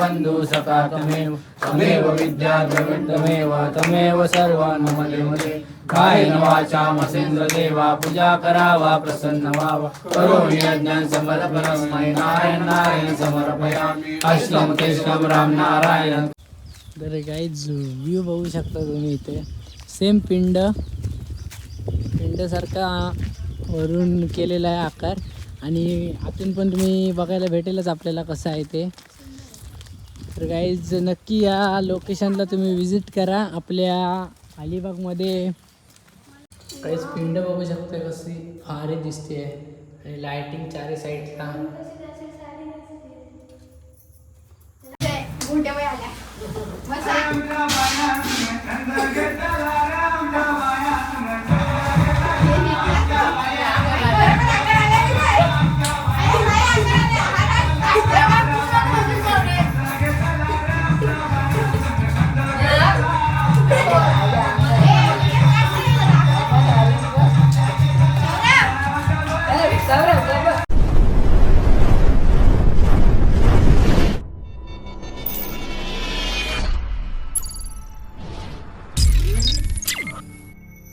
एव बन्धु सखा त्वमेव त्वमेव विद्या द्रविडमेव त्वमेव सर्वान् मम कायेन वाचा मसेन्द्रदेवा पूजा करावा प्रसन्न व्हावा करोमि यज्ञं समर्पणस्मै नारायण नारायण समर्पयामि। अष्टम राम नारायण। तर काहीच व्ह्यू बघू शकता तुम्ही इथे. सेम पिंड. पिंडसारखा वरून केलेला आहे आकार. आणि आतून पण तुम्ही बघायला भेटेलच आपल्याला कसं आहे ते. तर गाईज नक्की या लोकेशनला तुम्ही विजिट करा. आपल्या अलिबागमध्ये काहीच पिंड बघू शकता कशी भारी दिसते आणि लायटिंग चारी साईडला घोट्या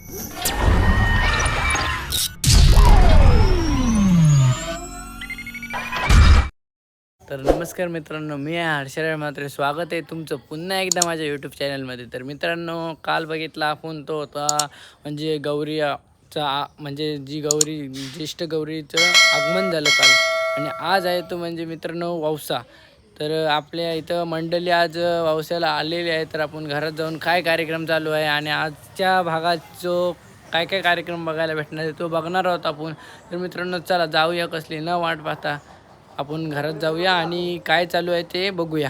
तर नमस्कार मित्रांनो मी आहे हर्षराय मात्रे स्वागत आहे तुमचं पुन्हा एकदा माझ्या यूट्यूब चॅनलमध्ये तर मित्रांनो काल बघितला आपण तो होता म्हणजे गौरीचा म्हणजे जी गौरी ज्येष्ठ गौरीचं आगमन झालं काल. आणि आज आहे तो म्हणजे मित्रांनो वौसा. तर आपल्या इथं मंडळी आज वौसाला आलेली आहे. तर आपण घरात जाऊन काय कार्यक्रम चालू आहे आणि आजच्या भागात जो काय काय कार्यक्रम बघायला भेटणार आहे तो बघणार आहोत आपण. तर मित्रांनो चला जाऊया कसली न वाट पाहता. आपण घरात जाऊया आणि काय चालू आहे ते बघूया.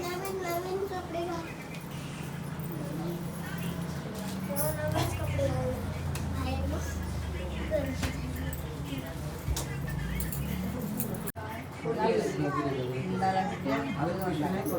नवीन नवीन कपडे घाल नवीन कपडे घाल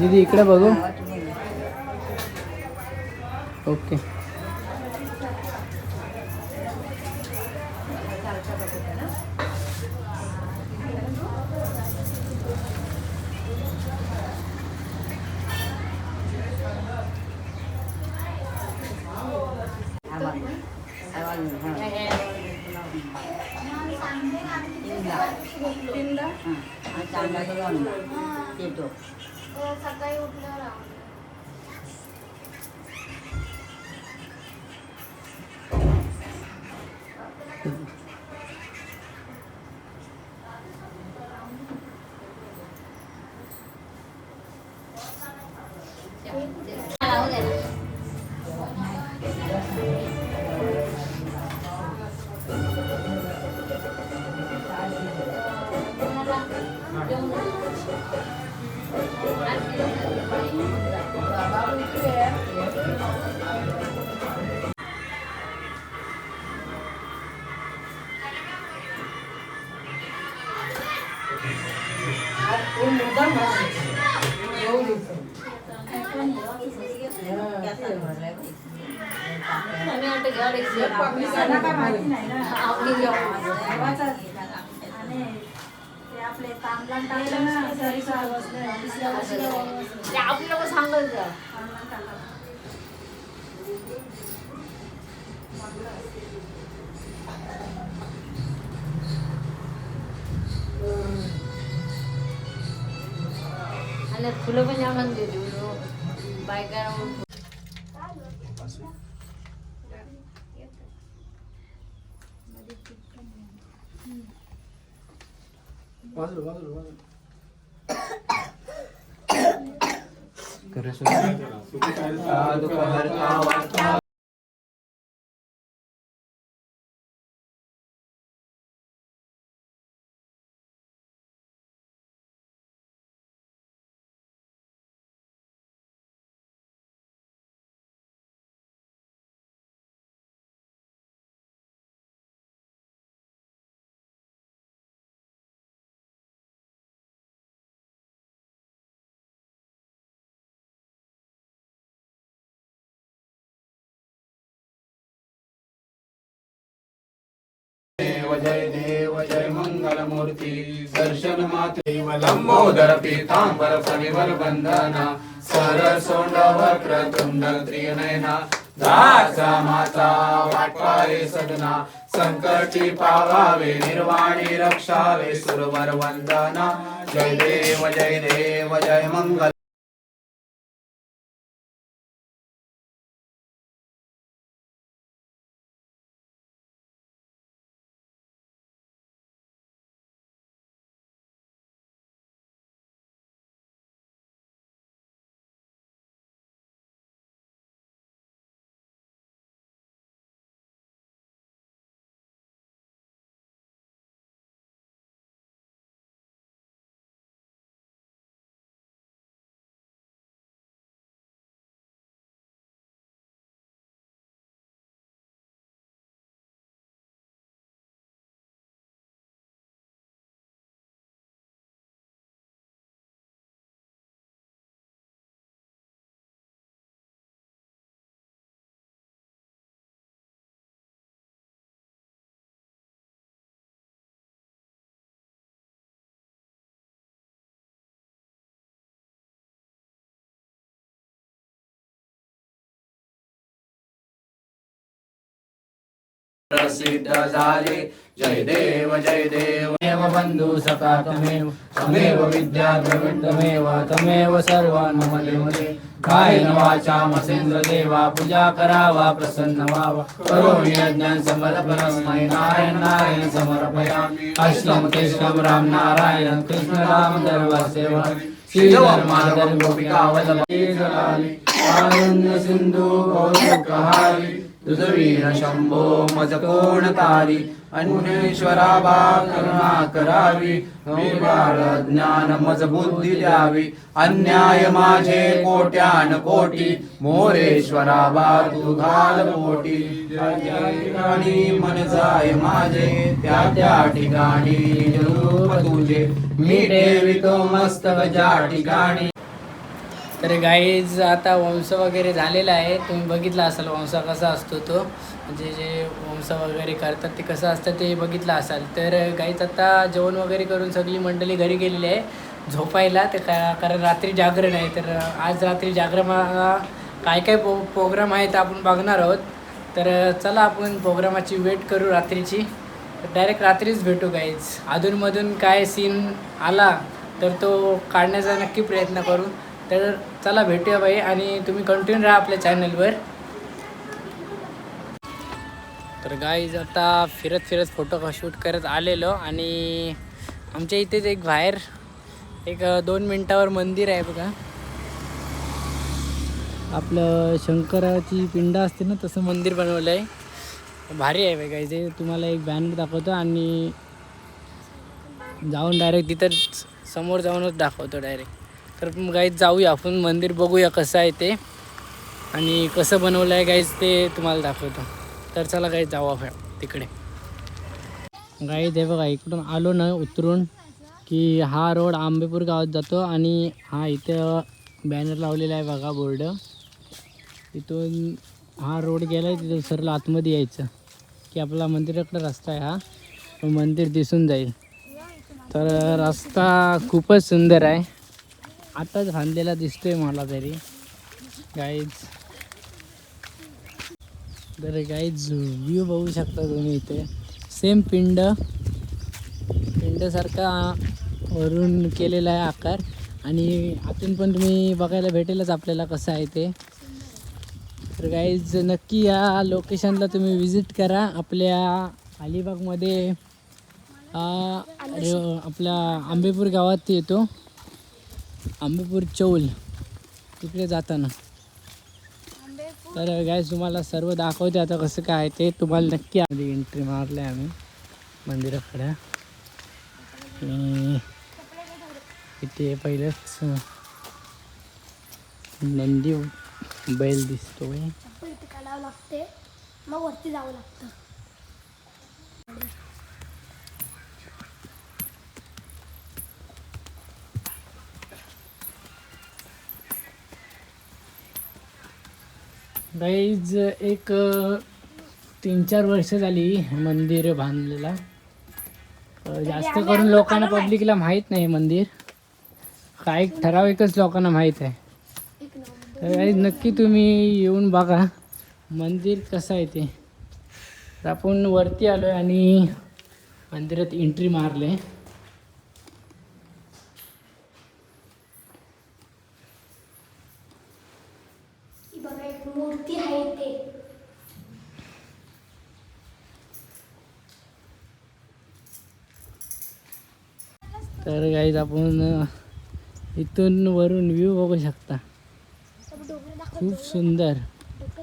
दीदी इकडे बघू. ओके. Yeah. आपल्याला सांगायचं आणि फुलं पण जामान देते बायका बाजूला बाजूला बाजूला दुख हरता वाटता. देव जय देव जय मंगलमूर्ती दर्शन माते लंबोदर पीतांबर फणिवर बंधना सरसोंड वक्र तुंड त्रिनयना दासा माता वाटवारे सदना संकटी पावावे निर्वाणी रक्षावे सुरवर वंदना जय देव जय देव जय मंगल। प्रसिद्ध झाले जय देव जय देव। देव बन्धु सखा तमेव तमेव विद्या द्रविडमेव तमेव सर्वान् मम देवते कायेन वाचा मसेंद्र देवा, पूजा करावा प्रसन्न व्हावा करोमि यज्ञान समर्पणस्मै नारायण नारायण समर्पयामि अष्टम कृष्णम राम नारायण, कृष्ण राम धर्म सेवा। श्री धर्माधर गोपिका वल्लभ आनंद सिंधू गौरवहारी तुझवीर शंभो मज कोण तारी अन्वेश्वरा बा करुणा करावी ज्ञान मज बुद्धी द्यावी अन्याय माझे कोट्यान कोटी मोरेश्वराबा तू घाल मोठी ठिकाणी मन जाय माझे त्या त्या ठिकाणी रूप तुझे। मी ठेवितो मस्तक ज्या ठिकाणी तर गाईज आता वंश वगैरे झालेला आहे. तुम्ही बघितला असाल वंश कसा असतो तो? म्हणजे जे वंश वगैरे करतात ते कसं असतं ते बघितलं असाल. तर गाईज आता जेवण वगैरे करून सगळी मंडळी घरी गेलेली आहे. झोपायला तर का कारण रात्री जागरण आहे. तर आज रात्री जागरणा काय काय पो प्रोग्राम आहे ते आपण बघणार आहोत. तर चला आपण प्रोग्रामाची वेट करू रात्रीची. डायरेक्ट रात्रीच भेटू गाईज अधूनमधून काय सीन आला तर तो काढण्याचा नक्की प्रयत्न करू. तर चला भेटूया बाई आणि तुम्ही कंटिन्यू राहा आपल्या चॅनलवर तर गाईज आता फिरत फिरत फोटो शूट करत आलेलो आणि आमच्या इथेच एक बाहेर एक दोन मिनटावर मंदिर आहे बघा. आपलं शंकराची पिंड असते ना तसं मंदिर बनवलं आहे भारी आहे बघा इथे तुम्हाला एक बॅनर दाखवतो आणि जाऊन डायरेक्ट तिथं समोर जाऊनच दाखवतो डायरेक्ट तर गाईज जाऊया आपण. मंदिर बघूया कसं आहे ते. आणि कसं बनवलं आहे गाईज ते तुम्हाला दाखवतो. तर चला गाईज जाऊ आपण तिकडे. गाईज हे बघा इकडून आलो ना उतरून की हा रोड आंबेपूर गावात जातो आणि हा इथं बॅनर लावलेला आहे बघा बोर्ड. इथून हा रोड गेला आहे तिथं सरला आतमध्ये यायचं. की आपला मंदिराकडे रस्ता आहे हा. मंदिर दिसून जाईल. तर रस्ता खूपच सुंदर आहे. आताच बांधलेला दिसतोय मला तरी. गाईज तर गाईज व्ह्यू बघू शकता तुम्ही इथे. सेम पिंड. पिंडसारखा वरून केलेला आहे आकार. आणि आतून पण तुम्ही बघायला भेटेलच आपल्याला कसं आहे ते. तर गाईज नक्की या लोकेशनला तुम्ही विजिट करा. आपल्या अलिबागमध्ये आपल्या आंबेपूर गावात येतो. आंबेपूर चौल तिकडे जाताना. तर गाईज तुम्हाला सर्व दाखवते आता कसं काय ते. तुम्हाला नक्की एंट्री मारले आम्ही. मंदिराकडे. इथे पहिलंच नंदी बैल लागते मग वरती जावं लागतं. गाईज एक तीन चार वर्ष झाली मंदिर बांधलेला. जास्त करून लोकांना पब्लिकला माहीत नाही हे मंदिर. काही ठराविकच लोकांना माहीत आहे. तर guys, नक्की तुम्ही येऊन बघा. मंदिर कसं आहे ते. आपण वरती आलो आहे आणि मंदिरात एंट्री मारले ही बघा एक मूर्ती आहे ते. तर गाईज आपण इथून वरून व्ह्यू बघू शकता. खूप सुंदर. डोकं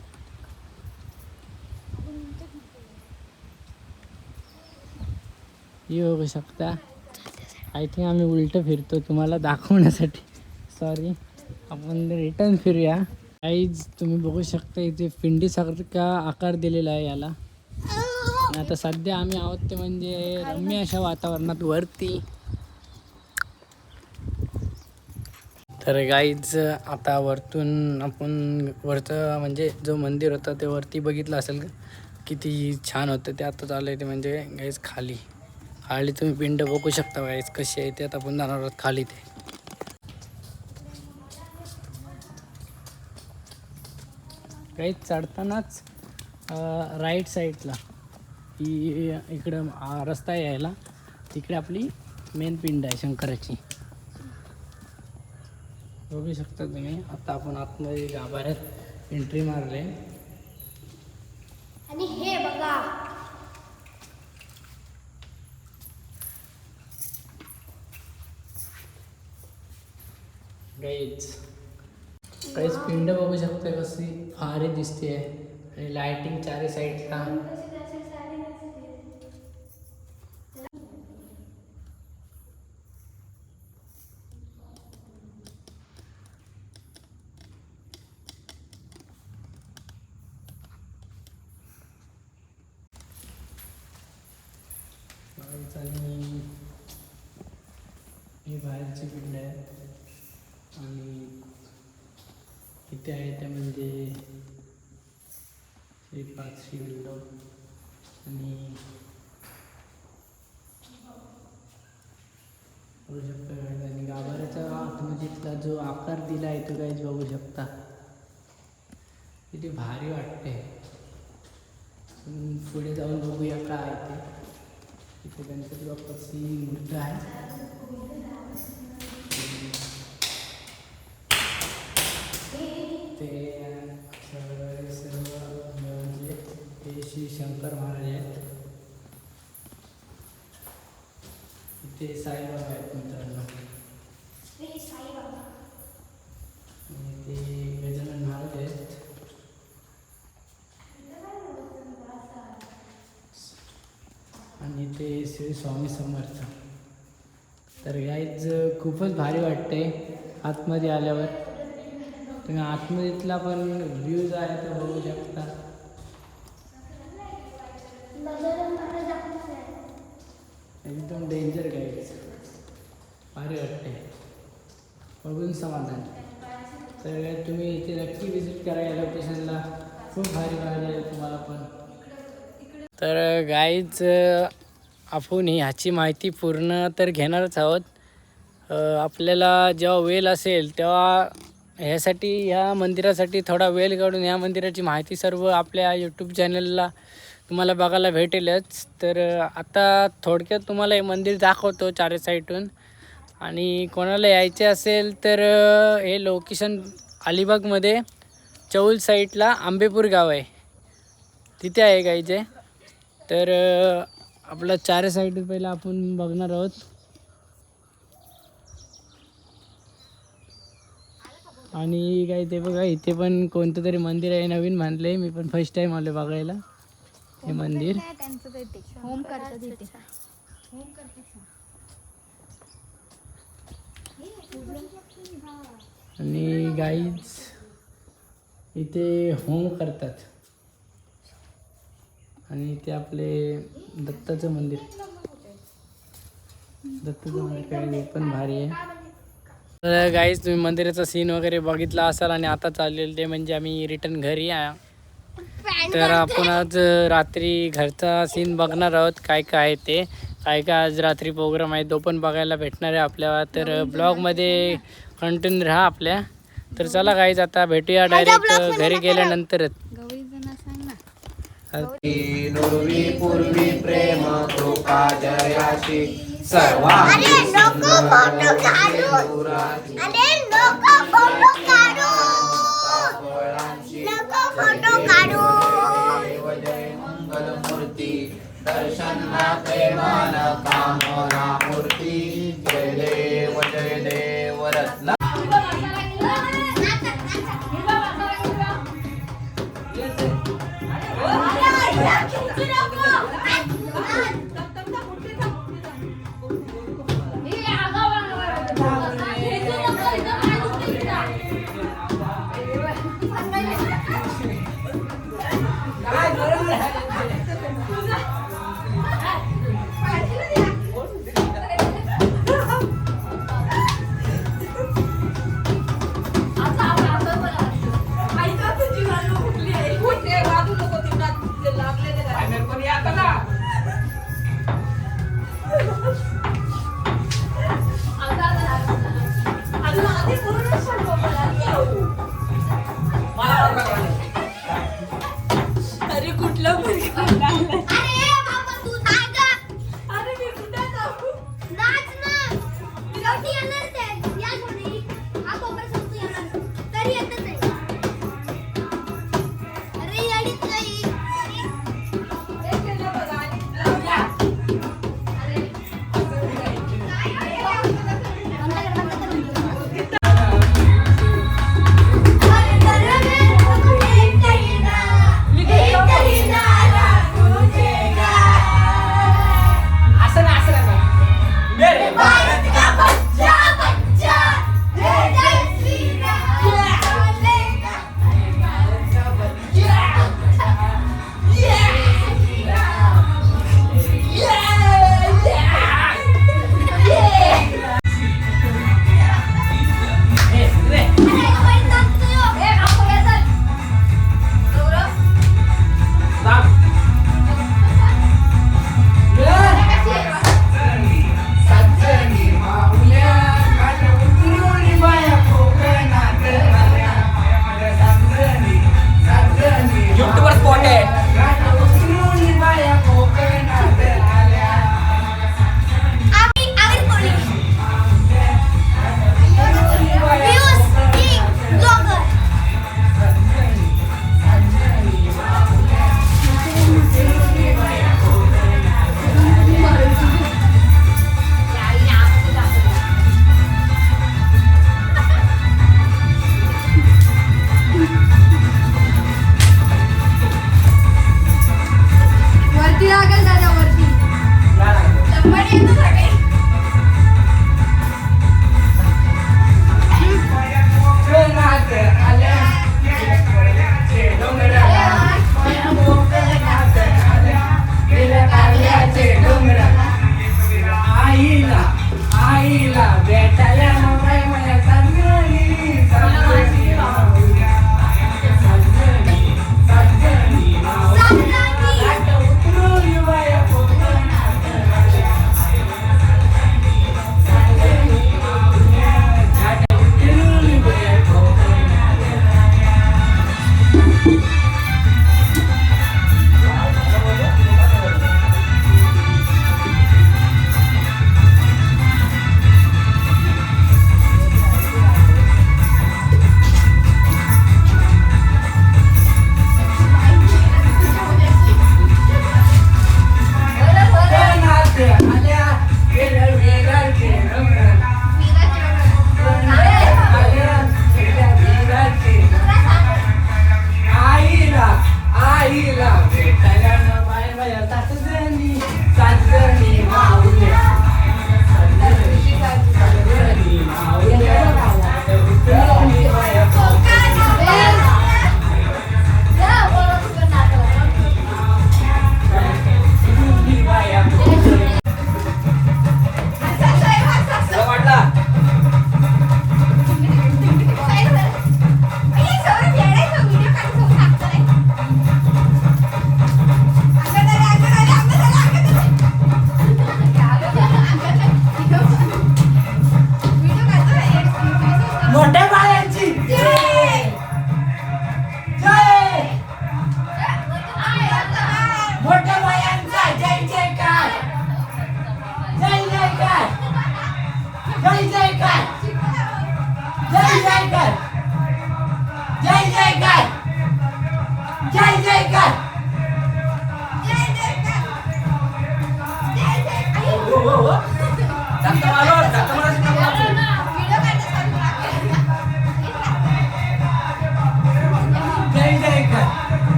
व्ह्यू बघू शकता. आय थिंक आम्ही उलटं फिरतो तुम्हाला दाखवण्यासाठी. सॉरी आपण रिटर्न फिरूया. आईज तुम्ही बघू शकता इथे पिंडीसारखा आकार दिलेला आहे याला. आता सध्या आम्ही आहोत ते म्हणजे रम्य अशा वातावरणात वरती. तर गाईज आता वरतून आपण वरचं म्हणजे जो मंदिर होता ते वरती बघितलं असेल. किती छान होतं ते आता चालू आहे ते म्हणजे गाईज खाली. खाली तुम्ही पिंड बघू शकता गाईज कशी आहे ते आता आपण जाणार आहोत खाली ते. गाईज चढतानाच राईट साईडला ही इकडं रस्ता यायला तिकडे आपली मेन पिंड आहे शंकराची. बघू शकता तुम्ही आता आपण आतमध्ये गाभाऱ्यात एंट्री मारले. आणि हे बघा. गाईच काहीच पिंड बघू शकता कशी भारी दिसते आणि लाइटिंग चारी साईडला बाहेरची पिंड आहे इथे आहे त्या म्हणजे? पाच पाचशे विंडो आणि बघू शकता आणि गाभाऱ्याचा आतमध्ये म्हणजे तिथला जो आकार दिला आहे तो काहीच बघू शकता. किती भारी वाटते पुढे जाऊन बघूया काय ते. तिथे गणपती बाप्पाची मुद्दा आहे ते सर्व सर्व म्हणजे ते श्री शंकर महाराज आहेत इथे साईबाबा आहेत मित्रांनो आणि ते गजानन महाराज आहेत. आणि ते श्री स्वामी समर्थ. तर गाईज खूपच भारी वाटते आतमध्ये आल्यावर. तुम्ही आतमध्येतला पण व्ह्यूज आहे तो बघू शकता गजानन महाराज आपल्याला आहे. एकदम डेंजर गाईज भारी वाटते बघून समाधान तर काय तुम्ही इथे नक्की विजिट करा या लोकेशनला खूप भारी वाटेल तुम्हाला पण. तर गाईज आपण ह्याची माहिती पूर्ण तर घेणारच आहोत. आपल्याला जेव्हा वेल असेल तेव्हा ह्यासाठी ह्या मंदिरासाठी थोडा वेळ काढून ह्या मंदिराची माहिती सर्व आपल्या यूट्यूब चॅनलला तुम्हाला बघायला भेटेलच. तर आता थोडक्यात तुम्हाला हे मंदिर दाखवतो चारे साईडून आणि कोणाला यायचे असेल तर हे लोकेशन अलिबागमध्ये चौल साईडला आंबेपूर गाव आहे. तिथे आहे गाईचे तर आपला आपलं चार साईड पहिला आपण बघणार आहोत. आणि काय ते बघा इथे पण कोणतं तरी मंदिर आहे नवीन बांधले मी पण फर्स्ट टाइम आलो बघायला. हे मंदिर. होम आणि गाईज इथे होम करतात. आणि इथे आपले दत्ताचं मंदिर. दत्ताचं मंदिर काय पण भारी आहे. तर गाईज तुम्ही मंदिराचा सीन वगैरे बघितला असाल आणि आता चाललेलं ते म्हणजे आम्ही रिटर्न घरी आहे तर आपण आज रात्री घरचा सीन बघणार आहोत काय काय आहे ते. काय काय आज रात्री प्रोग्राम आहे तो पण बघायला भेटणार आहे आपल्याला. तर ब्लॉगमध्ये कंटिन्यू राहा आपल्या. तर चला गाईज आता भेटूया डायरेक्ट घरी गेल्यानंतरच. नुर्वी पूर्वी प्रेम कृपा जयाशी सर्वांगी नको ఇలా వేటయమ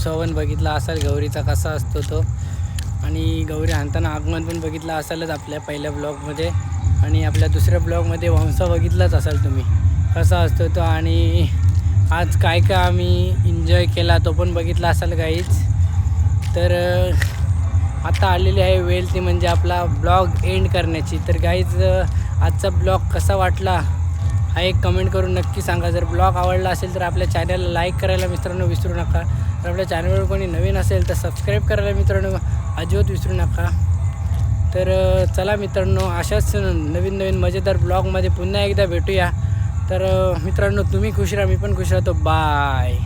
सवन बघितला असाल गौरीचा कसा असतो तो. आणि गौरी हाणताना आगमन पण बघितलं असालच आपल्या पहिल्या ब्लॉगमध्ये. आणि आपल्या दुसऱ्या ब्लॉगमध्ये वंस बघितलाच असाल तुम्ही. कसा असतो तो आणि आज काय काय आम्ही एन्जॉय केला तो पण बघितला असाल काहीच तर आता आलेली आहे वेळ ती म्हणजे आपला ब्लॉग एंड करण्याची. तर काहीच आजचा ब्लॉग कसा वाटला? हा एक कमेंट करून नक्की सांगा. जर ब्लॉग आवडला असेल तर आपल्या चॅनलला लाईक करायला मित्रांनो विसरू नका. तर आपल्या चॅनलवर कोणी नवीन असेल तर सबस्क्राईब करायला मित्रांनो अजिबात विसरू नका. तर चला मित्रांनो अशाच नवीन नवीन मजेदार ब्लॉगमध्ये पुन्हा एकदा भेटूया. तर मित्रांनो तुम्ही खुश राहा मी पण खुश राहतो. बाय